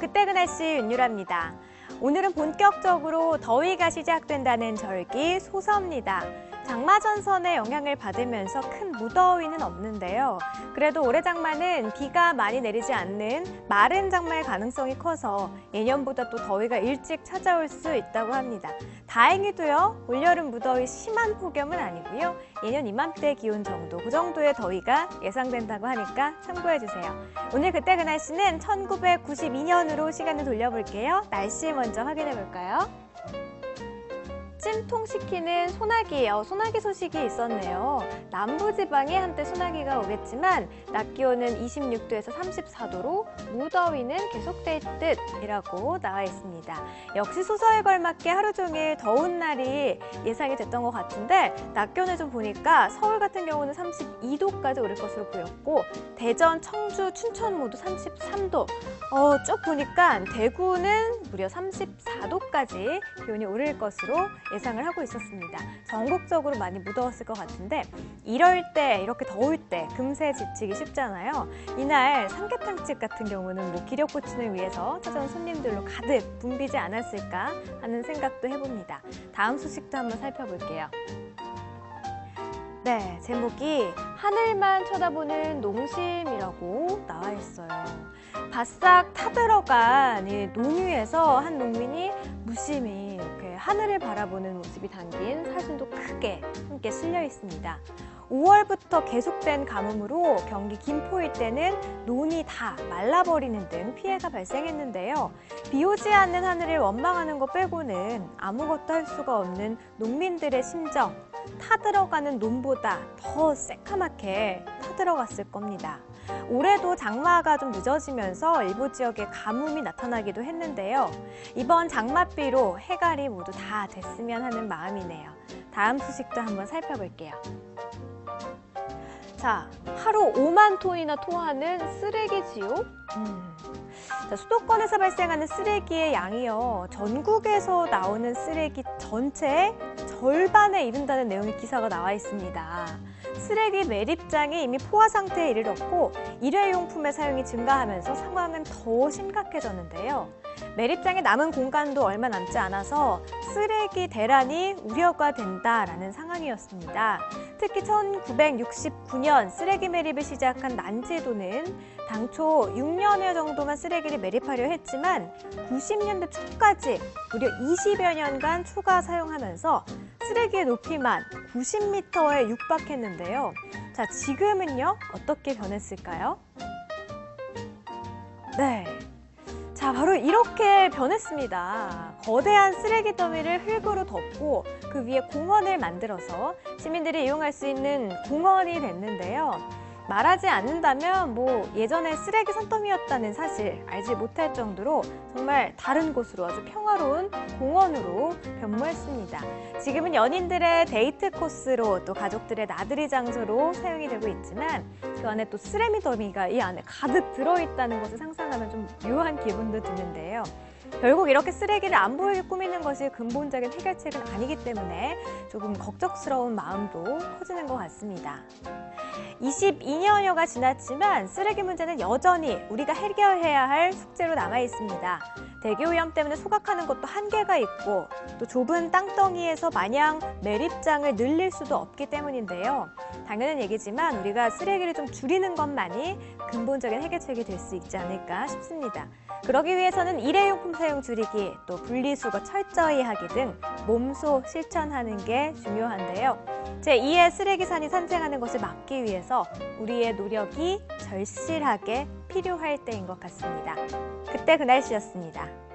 그때 그 날 씨 윤유라입니다. 오늘은 본격적으로 더위가 시작된다는 절기 소서입니다. 장마 전선의 영향을 받으면서 큰 무더위는 없는데요. 그래도 올해 장마는 비가 많이 내리지 않는 마른 장마의 가능성이 커서 예년보다 또 더위가 일찍 찾아올 수 있다고 합니다. 다행히도요, 올여름 무더위 심한 폭염은 아니고요. 예년 이맘때 기온 정도, 그 정도의 더위가 예상된다고 하니까 참고해 주세요. 오늘 그때 그 날씨는 1992년으로 시간을 돌려볼게요. 날씨 먼저 확인해 볼까요? 찜통시키는 소나기예요. 소나기 소식이 있었네요. 남부지방에 한때 소나기가 오겠지만 낮 기온은 26도에서 34도로 무더위는 계속될 듯이라고 나와 있습니다. 역시 소서에 걸맞게 하루 종일 더운 날이 예상이 됐던 것 같은데 낮 기온을 좀 보니까 서울 같은 경우는 32도까지 오를 것으로 보였고 대전, 청주, 춘천 모두 33도 어, 쭉 보니까 대구는 무려 34도까지 기온이 오를 것으로 예상을 하고 있었습니다. 전국적으로 많이 무더웠을 것 같은데 이럴 때 이렇게 더울 때 금세 지치기 쉽잖아요. 이날 삼계탕집 같은 경우는 뭐 기력 보충을 위해서 찾아온 손님들로 가득 붐비지 않았을까 하는 생각도 해봅니다. 다음 소식도 한번 살펴볼게요. 네, 제목이 하늘만 쳐다보는 농심이라고 나와 있어요. 바싹 타들어간 이 농유에서 한 농민이 무심히 하늘을 바라보는 모습이 담긴 사진도 크게 함께 실려 있습니다. 5월부터 계속된 가뭄으로 경기 김포 일대는 논이 다 말라버리는 등 피해가 발생했는데요. 비 오지 않는 하늘을 원망하는 것 빼고는 아무것도 할 수가 없는 농민들의 심정, 타들어가는 논보다 더 새카맣게 타들어갔을 겁니다. 올해도 장마가 좀 늦어지면서 일부 지역에 가뭄이 나타나기도 했는데요. 이번 장맛비로 해갈이 모두 다 됐으면 하는 마음이네요. 다음 소식도 한번 살펴볼게요. 자, 하루 5만 톤이나 토하는 쓰레기지요? 음. 자, 수도권에서 발생하는 쓰레기의 양이요. 전국에서 나오는 쓰레기 전체의 절반에 이른다는 내용의 기사가 나와 있습니다. 쓰레기 매립장이 이미 포화 상태에 이르렀고 일회용품의 사용이 증가하면서 상황은 더 심각해졌는데요. 매립장에 남은 공간도 얼마 남지 않아서 쓰레기 대란이 우려가 된다라는 상황이었습니다. 특히 1969년 쓰레기 매립을 시작한 난제도는 당초 6년여 정도만 쓰레기를 매립하려 했지만 90년대 초까지 무려 20여 년간 추가 사용하면서 쓰레기의 높이만 90m에 육박했는데요. 자, 지금은요? 어떻게 변했을까요? 네. 자, 바로 이렇게 변했습니다. 거대한 쓰레기 더미를 흙으로 덮고 그 위에 공원을 만들어서 시민들이 이용할 수 있는 공원이 됐는데요. 말하지 않는다면 뭐 예전에 쓰레기 산더미였다는 사실 알지 못할 정도로 정말 다른 곳으로 아주 평화로운 공원으로 변모했습니다. 지금은 연인들의 데이트 코스로 또 가족들의 나들이 장소로 사용이 되고 있지만 그 안에 또 쓰레미 더미가 이 안에 가득 들어있다는 것을 상상하면 좀 묘한 기분도 드는데요. 결국 이렇게 쓰레기를 안 보이게 꾸미는 것이 근본적인 해결책은 아니기 때문에 조금 걱정스러운 마음도 커지는 것 같습니다. 22년여가 지났지만 쓰레기 문제는 여전히 우리가 해결해야 할 숙제로 남아 있습니다. 대기 오염 때문에 소각하는 것도 한계가 있고 또 좁은 땅덩이에서 마냥 매립장을 늘릴 수도 없기 때문인데요. 당연한 얘기지만 우리가 쓰레기를 좀 줄이는 것만이 근본적인 해결책이 될 수 있지 않을까 싶습니다. 그러기 위해서는 일회용품 사용 줄이기, 또 분리수거 철저히 하기 등 몸소 실천하는 게 중요한데요. 제2의 쓰레기산이 산생하는 것을 막기 위해서 우리의 노력이 절실하게 필요할 때인 것 같습니다. 그때 그 날씨였습니다.